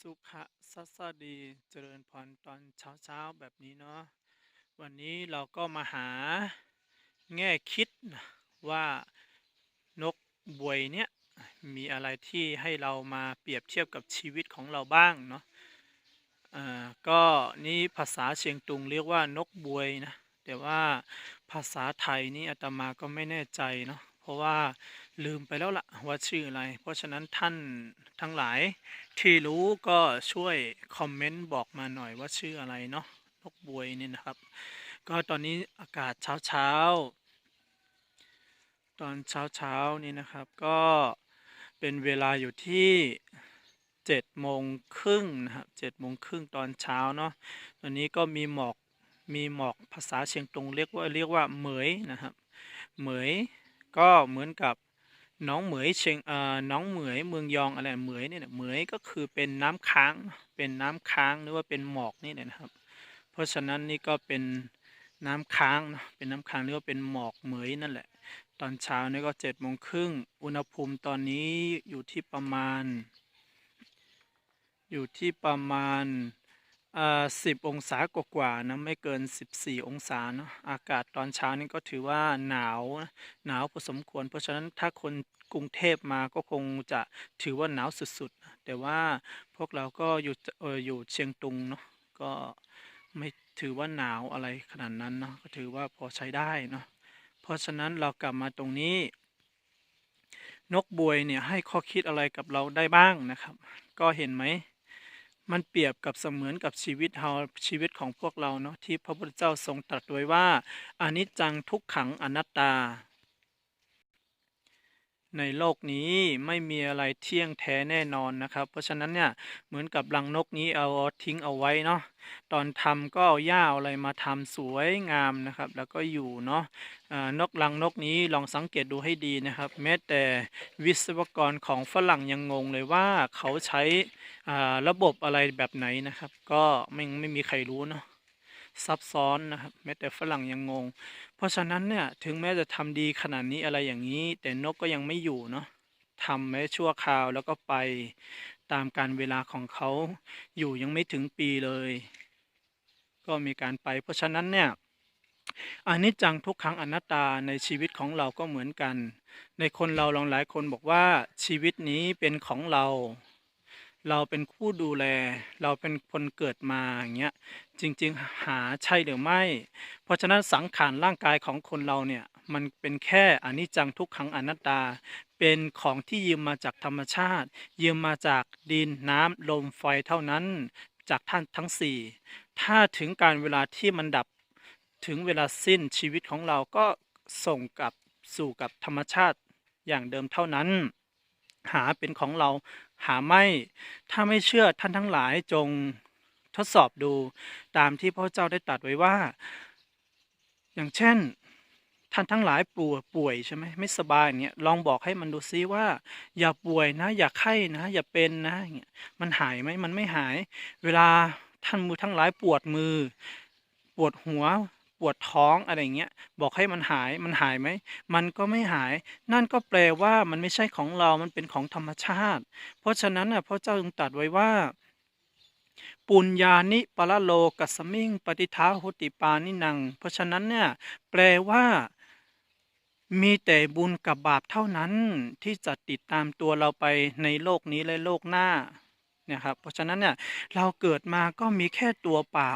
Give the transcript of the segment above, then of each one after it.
สุขะสัสดีเจริญพรตอนเช้าเช้าๆแบบนี้เนาะวันนี้เราก็มาหาแง่คิดนะว่านกบวยเนี่ยมีอะไรที่ให้เรามาเปรียบเทียบกับชีวิตของเราบ้างเนาะอ่าก็นี่ภาษาเชียงตุงเรียกว่านกบวยนะแต่ว่าภาษาไทยนี่อาตมาก็ไม่แน่ใจเนาะ ราะว่าลืมไปแล้วละว่าชื่ออะไร เพราะฉะนั้นท่านทั้งหลายที่รู้ก็ช่วยคอมเมนต์บอกมาหน่อยว่าชื่ออะไรเนาะนกบวยนี่นะครับ ก็ตอนนี้อากาศเช้าเช้าตอนเช้าเช้านี่นะครับก็เป็นเวลาอยู่ที่เจ็ดโมงครึ่งนะครับเจ็ดโมงครึ่งตอนเช้าเนาะตอนนี้ก็มีหมอกมีหมอกภาษาเชียงตุงเรียกว่าเรียกว่าเหมยนะครับเหมย ก็เหมือนกับน้องเหมยเชียงเอ่อน้องเหมยเมืองยองอะไรเหมยเนี่ยเหมยก็คือเป็นน้ำค้างเป็นน้ำค้างหรือว่าเป็นหมอกนี่นะครับ เพราะฉะนั้นนี่ก็เป็นน้ำค้างนะเป็นน้ำค้างหรือว่าเป็นหมอกเหมยนั่นแหละ ตอนเช้านี่ก็เจ็ดโมงครึ่งอุณหภูมิตอนนี้อยู่ที่ประมาณ อยู่ที่ประมาณ สิบองศากว่าๆนะไม่เกิน 14 องศาเนาะอากาศตอนเช้านี่ก็ถือว่าหนาวหนาวพอสมควร เพราะฉะนั้นถ้าคนกรุงเทพมาก็คงจะถือว่าหนาวสุดๆ แต่ว่าพวกเราก็อยู่เอออยู่เชียงตุงเนาะก็ไม่ถือว่าหนาวอะไรขนาดนั้นเนาะก็ถือว่าพอใช้ได้เนาะเพราะฉะนั้นเรากลับมาตรงนี้ นกบวยเนี่ยให้ข้อคิดอะไรกับเราได้บ้างนะครับ ก็เห็นไหม มันเปรียบกับเสมือนกับชีวิตเราชีวิตของพวกเราเนาะที่พระพุทธเจ้าทรงตรัสไว้ว่าอนิจจังทุกขังอนัตตา ในโลกนี้ไม่มีอะไรเที่ยงแท้แน่นอนนะครับ เพราะฉะนั้นเนี่ยเหมือนกับรังนกนี้เอาทิ้งเอาไว้เนาะ ตอนทำก็เอาหญ้าอะไรมาทำสวยงามนะครับ แล้วก็อยู่เนาะนกรังนกนี้ลองสังเกตดูให้ดีนะครับ แม้แต่วิศวกรของฝรั่งยังงงเลยว่าเขาใช้ระบบอะไรแบบไหนนะครับ ก็ไม่ไม่มีใครรู้เนาะซับซ้อนนะครับแม้แต่ฝรั่งยังงง เพราะฉะนั้นเนี่ยถึงแม้จะทำดีขนาดนี้อะไรอย่างนี้ แต่นกก็ยังไม่อยู่เนาะทำไว้ชั่วคราวแล้วก็ไปตามการเวลาของเขาอยู่ยังไม่ถึงปีเลย ก็มีการไป เพราะฉะนั้นเนี่ยอนิจจังทุกครั้งอนัตตาในชีวิตของเราก็เหมือนกัน ในคนเราลองหลายคนบอกว่าชีวิตนี้เป็นของเรา เราเป็นผู้ดูแล เราเป็นคนเกิดมาอย่างเงี้ยจริง ๆ หาใช่หรือไม่ เพราะฉะนั้นสังขารร่างกายของคนเราเนี่ยมันเป็นแค่อนิจจังทุกขังอนัตตา เป็นของที่ยืมมาจากธรรมชาติ ยืมมาจากดินน้ำลมไฟเท่านั้นจากท่านทั้งสี่ ถ้าถึงการเวลาที่มันดับถึงเวลาสิ้นชีวิตของเราก็ส่งกลับสู่กับธรรมชาติอย่างเดิมเท่านั้น หาเป็นของเราหาไม่ ถ้าไม่เชื่อท่านทั้งหลายจงทดสอบดูตามที่พระเจ้าได้ตรัสไว้ว่า อย่างเช่น ท่านทั้งหลายป่วยป่วยใช่ไหมไม่สบายเงี้ยลองบอกให้มันดูซิว่า อย่าป่วยนะ อย่าไข้นะ อย่าเป็นนะเงี้ยมันหายไหมมันไม่หาย เวลา ท่านมือทั้งหลายปวดมือ ปวดหัว ปวดท้องอะไรอย่างเงี้ย บอกให้มันหาย มันหายไหม มันก็ไม่หาย นั่นก็แปลว่ามันไม่ใช่ของเรา มันเป็นของธรรมชาติ เพราะฉะนั้นน่ะพระเจ้าจึงตรัสไว้ว่าปุญญานิปละโลกัสมิง ปฏิทาโหติปานินัง เพราะฉะนั้นเนี่ยแปลว่า มีแต่บุญกับบาปเท่านั้นที่จะติดตามตัวเราไปในโลกนี้และโลกหน้า เนี่ยครับเพราะฉะนั้นเนี่ยเราเกิดมาก็มีแค่ตัวเปล่า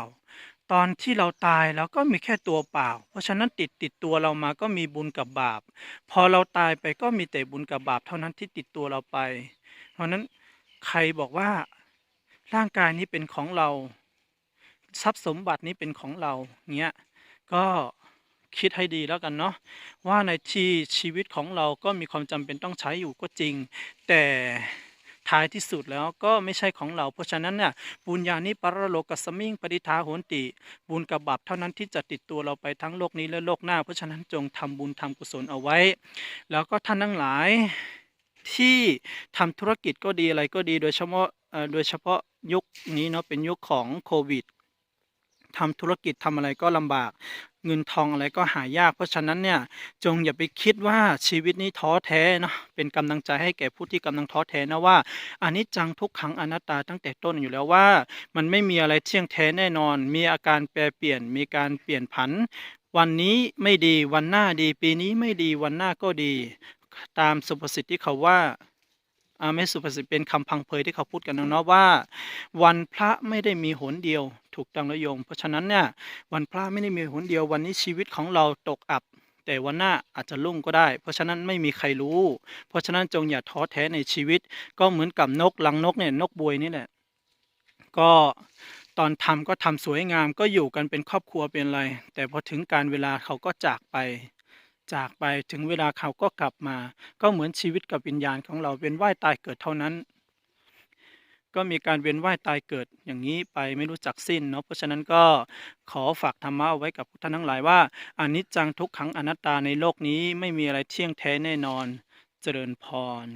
ตอนที่เราตายเราก็มีแค่ตัวเปล่า เพราะฉะนั้นติดติดตัวเรามาก็มีบุญกับบาป พอเราตายไปก็มีแต่บุญกับบาป เท่านั้นที่ติดตัวเราไป เพราะฉะนั้นใครบอกว่าร่างกายนี้เป็นของเราทรัพย์สมบัตินี้เป็นของเราเงี้ยก็คิดให้ดีแล้วกันเนาะว่าในที่ชีวิตของเราก็มีความจำเป็นต้องใช้อยู่ก็จริง แต่ ท้ายที่สุดแล้วก็ไม่ใช่ของเรา เพราะฉะนั้นเนี่ยบุญญาณิปรโลกัสมิงปฏิทาโหนติ บุญกับบาปเท่านั้นที่จะติดตัวเราไปทั้งโลกนี้และโลกหน้า เพราะฉะนั้นจงทำบุญทำกุศลเอาไว้ แล้วก็ท่านทั้งหลายที่ทำธุรกิจก็ดีอะไรก็ดีโดยเฉพาะอ่อโดยเฉพาะยุคนี้เนาะเป็นยุคของโควิดทำธุรกิจทำอะไรก็ลำบาก เงินทองอะไรก็หายาก เพราะฉะนั้นเนี่ยจงอย่าไปคิดว่าชีวิตนี้ท้อแท้เนาะเป็นกำลังใจให้แก่ผู้ที่กำลังท้อแท้นะว่าอานิจจังทุกขังอนัตตาตั้งแต่ต้นอยู่แล้วว่า มันไม่มีอะไรเที่ยงแท้แน่นอน มีอาการแปรเปลี่ยนมีการเปลี่ยนผัน วันนี้ไม่ดีวันหน้าดีปีนี้ไม่ดีวันหน้าก็ดี ตามสุภาษิตที่เขาว่า อาไม่สุภาษิตเป็นคำพังเพยที่เขาพูดกันนะเนาะว่า วันพระไม่ได้มีหนเดียว ถูกต้องแล้วโยม เพราะฉะนั้นเนี่ยวันพระไม่ได้มีหนเดียว วันนี้ชีวิตของเราตกอับ แต่วันหน้าอาจจะรุ่งก็ได้ เพราะฉะนั้นไม่มีใครรู้ เพราะฉะนั้นจงอย่าท้อแท้ในชีวิต ก็เหมือนกับนกลังนกเนี่ยนกบวยนี่แหละก็ตอนทำก็ทำสวยงามก็อยู่กันเป็นครอบครัวเป็นอะไร แต่พอถึงการเวลาเขาก็จากไป จากไปถึงเวลาเขาก็กลับมา ก็เหมือนชีวิตกับวิญญาณของเราเวียนว่ายตายเกิดเท่านั้น ก็มีการเวียนว่ายตายเกิดอย่างนี้ไปไม่รู้จักสิ้นเนาะเพราะฉะนั้นก็ขอฝากธรรมะเอาไว้กับท่านทั้งหลายว่าอนิจจังทุกขังอนัตตาในโลกนี้ไม่มีอะไรเที่ยงแท้แน่นอน เจริญพร